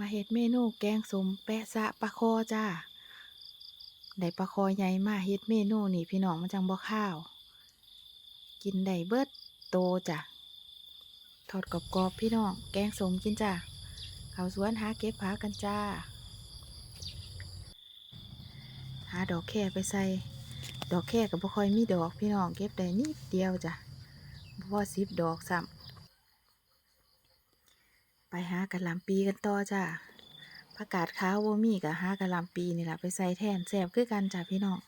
มาเฮ็ดเมนูแกงสมแปะซะปลาคอจ้า ได้ปลาคอใหญ่มาเฮ็ดเมนูนี่พี่น้องมันจังบ่ข้าว กินได้เบิดโตจ้ะ ทอดกรอบๆพี่น้อง แกงสมกินจ้าเขาสวนหาเก็บผากันจ้า หาดอกแค่ไปใส่ ดอกแค่ก็บ่ค่อยมีดอกพี่น้องเก็บได้นิดเดียวจ้ะบ่สิบดอกซ้ำ ไปหากะหล่ำปีกันต่อจ้าผักกาดขาวบ่มีก็หากะหล่ำปีนี่ล่ะไปใส่แทนแซ่บคือกันจ้ะพี่น้อง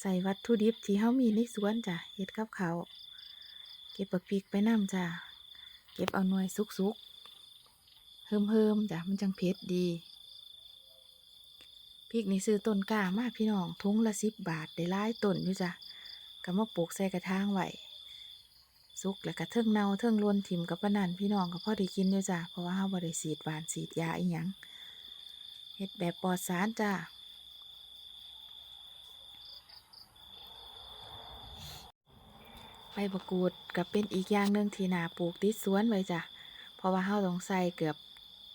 ใส่วัตถุดิบที่เฮามีในสวนจ้ะเฮ็ดกับเขาวเก็บบักพริกไปนำจ้ะเก็บเอาหน่วยสุกๆเฮิมๆจ้ะมันจังเผ็ดดีพริกนี่ซื้อต้นกล้ามาพี่น้องทุงละสิบบาทได้หลายต้นอยู่จ้ะก็มาปลูกใส่กระถางไว้ สุกแล้วก็เทิงเนาเทิงรวนถิ่มกับปนันพี่น้องก็พอได้กินอยู่จ้ะเพราะว่าเฮาบ่ได้ฉีดหวานฉีดยาอีหยังเฮ็ดแบบปลอดสารจ้ะใบมะกรูดก็เป็นอีกอย่างหนึ่งที่นาปลูกติดสวนไว้จ้ะ เพราะว่าเราต้องใส่เกือบ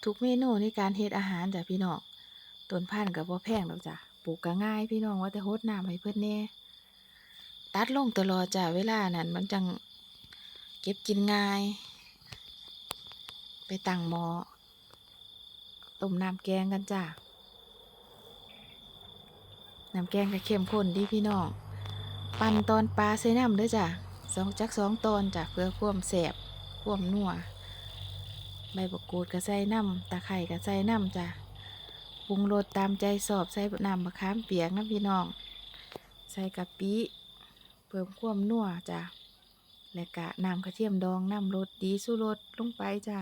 ทุกเมนูในการเฮ็ดอาหารจ้ะพี่น้องต้นพันธุ์ก็บ่แพงดอกจ้ะปลูกก็ง่ายพี่น้องว่าแต่โฮดน้ำให้เพิ่นแน่ตัดลงตลอดจ้ะเวลานั้นมันจัง เก็บกินง่าย ไปตั้งหม้อต้มน้ำแกงกันจ้ะน้ำแกงก็เข้มข้นดีพี่น้องปั่นตอนปลาใส่น้ำเด้อจ้ะสองจักสองตอนจ้ะเพื่อความแสบความนัวใบบักกูดก็ใส่น้ำตะไคร่ก็ใส่น้ำจ้ะปรุงรสตามใจสอบใส่น้ำมะขามเปียกนะพี่น้อง ใส่กะปิเพิ่มความนัวจ้ะ และกะน้ำกระเทียมดองน้ำรสดีสู้รสลงไปจ้ะ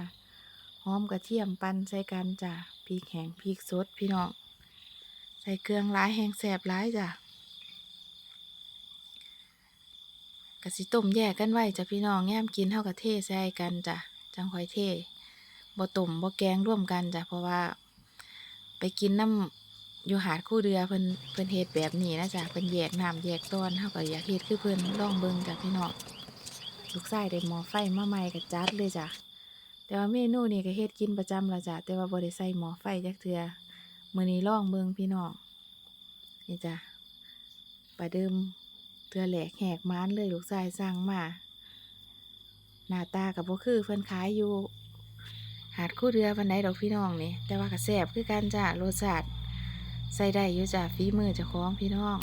หอมกระเทียมปั่นใส่กันจ้ะพริกแห้งพริกสดพี่น้อง ใส่เครื่องร้ายแห้งแสบร้ายจ้ะกะสิต้มแยกกันไว้จ้ะพี่น้องแง้มกินเท่ากับเทใส่กันจ้ะจังคอยเทบ่ต้มบ่แกงร่วมกันจ้ะเพราะว่า ไปกินน้ำอยู่หาดคู่เรือเพิ่นเพิ่นเฮ็ดแบบนี้นะจ้ะเพิ่นแยกน้ำแยกตอนเท่ากับอยากเฮ็ดคือเพิ่นลองเบิ่งจ้ะพี่น้อง ลูกชายได้หม้อไฟมาใหม่ก็จัดเลยจ้ะแต่ว่าเมนูนี้ก็เฮ็ดกินประจำละจ้ะแต่ว่าบ่ได้ใส่หม้อไฟจักเทือมื้อนี้ลองเบิ่งพี่น้องนี่จ้ะประเดิมเทือแหลกแหกม้านเลยลูกชายสั่งมาหน้าตากับบ่คือเพิ่นขายอยู่ หาดคู่เรือวันไหนดอกพี่น้องนี่แต่ว่าก็แซ่บคือกันจ้ารสชาติใส่ได้อยู่จ้ะฝีมือเจ้าของพี่น้อง